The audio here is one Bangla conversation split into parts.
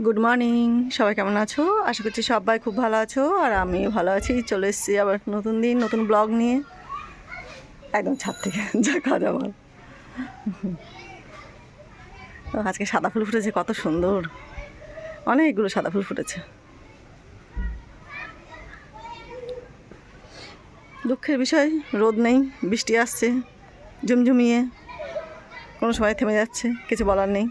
গুড মর্নিং সবাই কেমন আছো? আশা করছি সবাই খুব ভালো আছো, আর আমি ভালো আছি। চলে এসেছি আবার নতুন দিন, নতুন ব্লগ নিয়ে। একদম ছাদ থেকে, যা কাজ আমার আজকে সাদা ফুল ফুটেছে, কত সুন্দর। অনেকগুলো সাদা ফুল ফুটেছে। দুঃখের বিষয়, রোদ নেই, বৃষ্টি আসছে, ঝুমঝুমিয়ে। কোনো সময় থেমে যাচ্ছে, কিছু বলার নেই।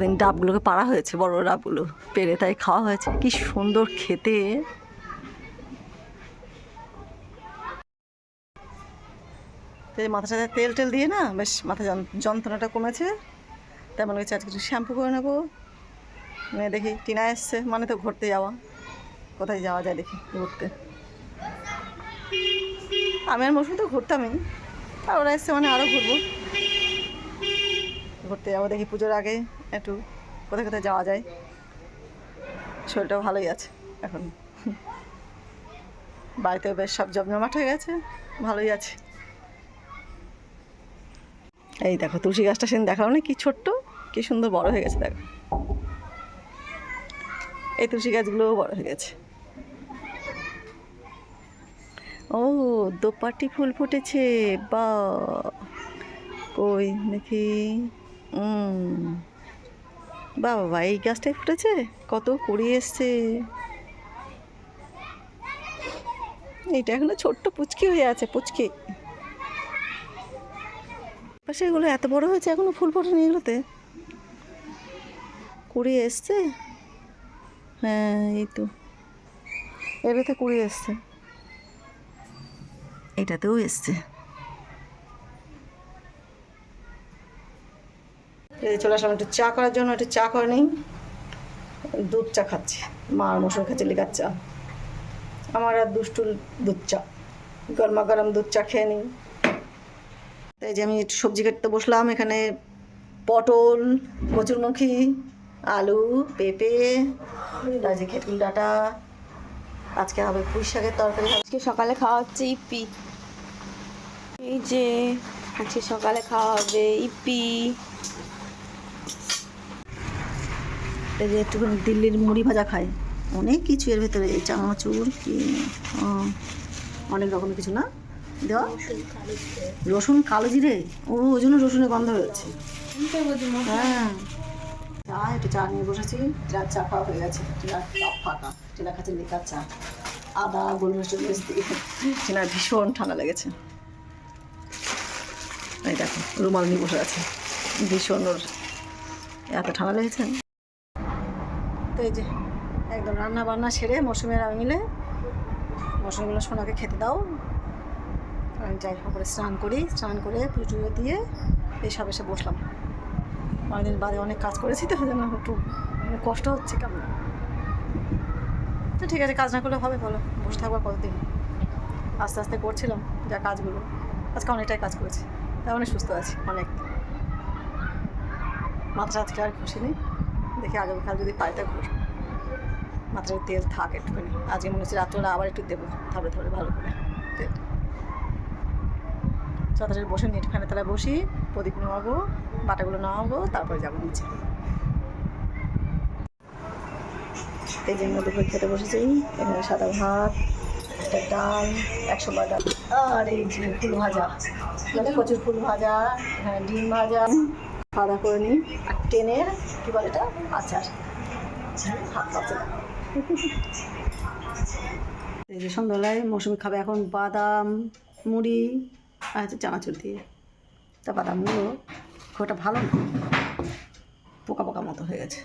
সেদিন ডাবগুলোকে পাড়া হয়েছে, বড় ডাবগুলো। পেরে তাই খাওয়া হয়েছে। কি সুন্দর খেতে। মাথাটাতে তেল টেল দিয়ে না, বেশ মাথা যন- যন্ত্রণাটা কমেছে। তাই মনে হচ্ছে আজকে শ্যাম্পু করে নেব। দেখি, টিনা এসছে মানে তো ঘুরতে যাওয়া। কোথায় যাওয়া যায় দেখি, ঘুরতে। আমি আর মৌসুমি তো ঘুরতামই। আর ওরা এসছে মানে আরও ঘুরবো। ঘুরতে যাব দেখি পুজোর আগে। একটু কোথায় কোথায় যাওয়া যায়। শরীরটাও ভালোই আছে। এখন বাড়িতে বেশ সব জমজমাট হয়ে গেছে ভালোই আছে। এই দেখো তুলসী গাছটা সেদিন দেখাল না কি ছোট্ট কি সুন্দর বড় হয়ে গেছে দেখো। এই তুলসী গাছগুলোও বড় হয়ে গেছে। ও দোপাটি ফুল ফুটেছে বা কই দেখি উম, বাবা, এই গাছটাই ফুটেছে? কত কুড়ি এসছে। এইটা এখনও ছোট্ট পুচকি হয়ে আছে, পুচকি। পাশে এগুলো এত বড় হয়েছে, এখনও ফুল ফোটেনি এগুলোতে? কুড়ি এসছে? হ্যাঁ এই তো। এগুলোতে কুড়ি এসছে। এটাতেও এসছে। এই চলে আসলাম একটু চা করার জন্য, একটু চা করে নিই। দুধ চা খাচ্ছি। মা মশুর খাচ্ছে লিকার চা। আমার আর দুষ্টুল দুধ চা। গরমা গরম দুধ চা খেয়ে নিই। এই যে আমি একটু সবজি কাটতে বসলাম, এখানে পটল, কচুরমুখী, আলু, পেঁপে যে খেটুল ডাঁটা, আজকে হবে পুঁই শাকের তরকারি। আজকে সকালে খাওয়া হচ্ছে ইপি। এই যে আজকে সকালে খাওয়া হবে ইপি। এই যে একটুখানি দিল্লির মুড়ি ভাজা খাই অনেক কিছু এর ভেতরে, এই চানাচুর, কি অনেক রকমের কিছু না? দেওয়া? রসুন কালো জিরে? ও, ওই জন্য রসুনের গন্ধ হয়েছে হ্যাঁ। চা, একটু চা নিয়ে বসেছি। টিনার চা খাওয়া হয়ে গেছে। ফাঁকা। টিনা খাচ্ছে লিকার চা। আদা, গোলমরিচ দিয়ে টিনার ভীষণ ঠান্ডা লেগেছে। এই দেখো, রুমাল নিয়ে বসে আছে। ভীষণ ওর এত ঠান্ডা লেগেছে। এই যে একদম রান্না বান্না সেরে মৌসুমের আমি মিলে মৌসুমিগুলো সোনাকে খেতে দাও। আমি যাই করে স্নান করি, স্নান করে পুজো দিয়ে এই সব এসে বসলাম। অনেকদিন বাদে অনেক কাজ করেছি তো, যেন একটু কষ্ট হচ্ছে কেমন। তো ঠিক আছে, কাজ না করলে হবে, বলো। বসে থাকবার কতদিন? আস্তে আস্তে করছিলাম যা কাজগুলো। আজকে অনেকটাই কাজ করেছি। তাই অনেক সুস্থ আছি, অনেক। মাথা আজকে আর খুশি নেই দেখি আগামীকাল যদি পাই তা ঘুর। মাথায় তেল থাক একটুখানি। আজকে মনে হচ্ছে রাত্রেবেলা আবার একটু দেবো। থাপড়ে থাপড়ে ভালো করে তেল বসে নেট ফ্যানের তলায় বসি, প্রদীপ নেওয়াবো বাটাগুলো নেওয়াবো তারপরে যাব নিচে। এই জন্য দুপুরে খেতে বসেছি, এখানে সাদা ভাত, একটা ডাল, একশো বার ডাল। আর এই ফুল ভাজা। কচুর ফুল ভাজা হ্যাঁ ডিম ভাজা। খাওয়া করে নিই। টেনের, কী বলে এটা? আচার। এই যে সন্ধ্যাবেলায় মৌসুমি খাবে এখন বাদাম, মুড়ি আর হচ্ছে চানাচুর দিয়ে। তা বাদামগুলো খুব একটা ভালো না। পোকা পোকা মতো হয়ে গেছে।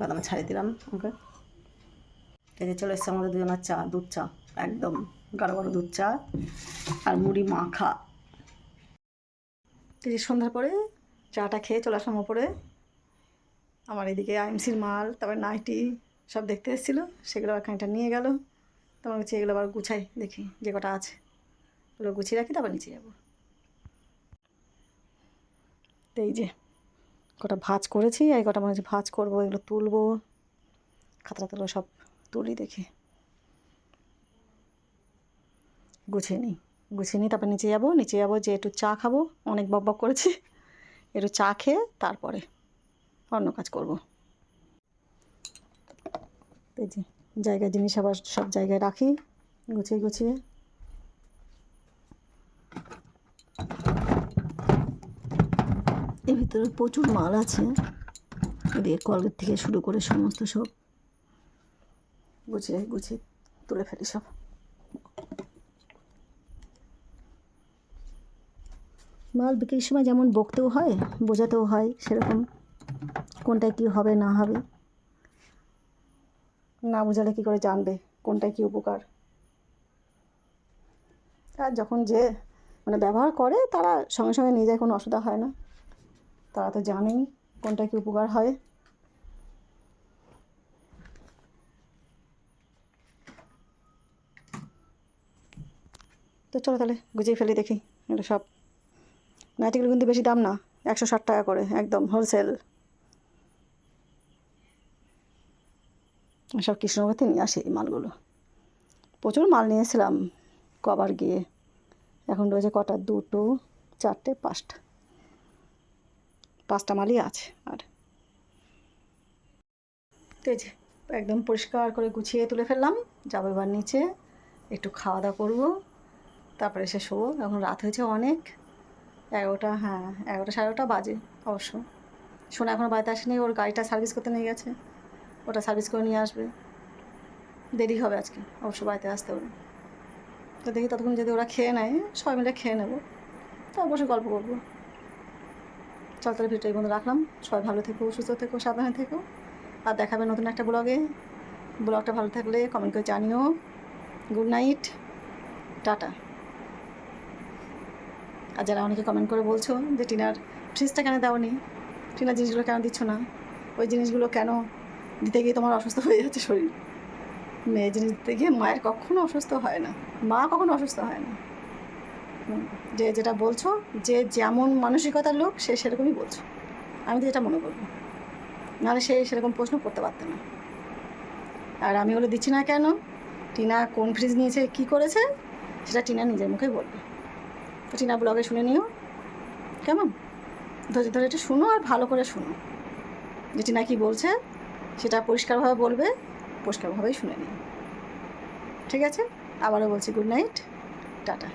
বাদামে ছাড়িয়ে দিলাম, ওকে। এই যে চলে এসছে আমাদের দুজনের চা, দুধ চা। একদম গাঢ় গাঢ় দুধ চা আর মুড়ি মাখা। যে সন্ধ্যার পরে চাটা খেয়ে চলে আসলাম ওপরে আমার এদিকে আইএমসির মাল, তারপর নাইটি সব দেখতে এসেছিল, সেগুলো আর খানিকটা নিয়ে গেল। তোমার হচ্ছে এগুলো আবার গুছাই দেখি যে কটা আছে। ওগুলো গুছিয়ে রাখি, তারপর নিচে যাব। তো এই যে কটা ভাজ করেছি আর কটা মনে হচ্ছে ভাজ করব, এগুলো তুলবো। খাতা খাতা সব তুলি দেখি। গুছিয়ে নিই। গুছিয়ে নিই তারপর নিচে যাব। নিচে যাব যে একটু চা খাব। অনেক বক বক করেছি। একটু চা খেয়ে তারপরে অন্য কাজ করব। এই যে জায়গায় জিনিস আবার সব জায়গায় রাখি। গুছিয়ে গুছিয়ে। এর ভিতরে প্রচুর মাল আছে। এদিকে কলগেট থেকে শুরু করে সমস্ত সব। গুছিয়ে গুছিয়ে তুলে ফেলি সব। মাল বিক্রির সময় যেমন বকতেও হয়, বোঝাতেও হয় সেরকম কোনটায় কী হবে, না হবে। না বোঝালে কী করে জানবে কোনটায় কী উপকার। আর যখন যে মানে ব্যবহার করে তারা সঙ্গে সঙ্গে নিয়ে যায়, কোনো অসুবিধা হয় না। তারা তো জানেই কোনটা কী উপকার হয়। তো চলো তাহলে গুছিয়ে ফেলি দেখি, এটা সব। নাইটিগুলো কিন্তু বেশি দাম না, একশো ষাট টাকা করে, একদম হোলসেল সব কৃষ্ণনগর নিয়ে আসি এই মালগুলো। প্রচুর মাল নিয়েছিলাম কবার গিয়ে। এখন রয়েছে কটা, দুটো, চারটে, পাঁচটা। পাঁচটা মালই আছে আর। যে, একদম পরিষ্কার করে গুছিয়ে তুলে ফেললাম। যাব এবার নিচে, একটু খাওয়া দাওয়া করব, তারপরে এসে শোবো। এখন রাত হয়েছে অনেক। এগারোটা হ্যাঁ এগারোটা সাড়ে এগারোটা বাজে অবশ্য। শোনা এখনও বাড়িতে আসেনি, ওর গাড়িটা সার্ভিস করতে নিয়ে গেছে। ওটা সার্ভিস করে নিয়ে আসবে। দেরি হবে আজকে, অবশ্য বাড়িতে আসতে হবে। তো দেখি ততক্ষণ যদি ওরা খেয়ে নেয়, সবাই মিলে খেয়ে নেব। তো অবশ্যই গল্প করব। চল তাহলে ভিডিও এই বন্ধু রাখলাম। সবাই ভালো থেকো, সুস্থ থেকো, সাবধানে থেকো। আর দেখাবে নতুন একটা ব্লগে। ব্লগটা ভালো থাকলে কমেন্ট করে জানিও। Good night tata. আর যারা অনেকে কমেন্ট করে বলছো যে, টিনার ফ্রিজটা কেন দাওনি? টিনার জিনিসগুলো কেন দিচ্ছ না? ওই জিনিসগুলো কেন দিতে গিয়ে তোমার অসুস্থ হয়ে যাচ্ছে শরীর? মেয়ে জিনিস দিতে গিয়ে মায়ের কখনো অসুস্থ হয় না। মা কখনো অসুস্থ হয় না। যে যেটা বলছো, যে যেমন মানসিকতার লোক, সে সেরকমই বলছো। আমি তো এটা মনে করব। নাহলে সে সেরকম প্রশ্ন করতে পারত না। আর আমি ওগুলো দিচ্ছি না কেন? টিনা কোন ফ্রিজ নিয়েছে, কী করেছে? সেটা টিনা নিজের মুখেই বলবে। টিনা ব্লগে শুনে নিও। কেমন? ধৈর্য ধরে একটু শুনো আর ভালো করে শুনো। যে টিনা কী বলছে, সেটা পরিষ্কারভাবে বলবে, পরিষ্কারভাবেই শুনে নিও। ঠিক আছে? আবারও বলছি গুড নাইট। টাটা।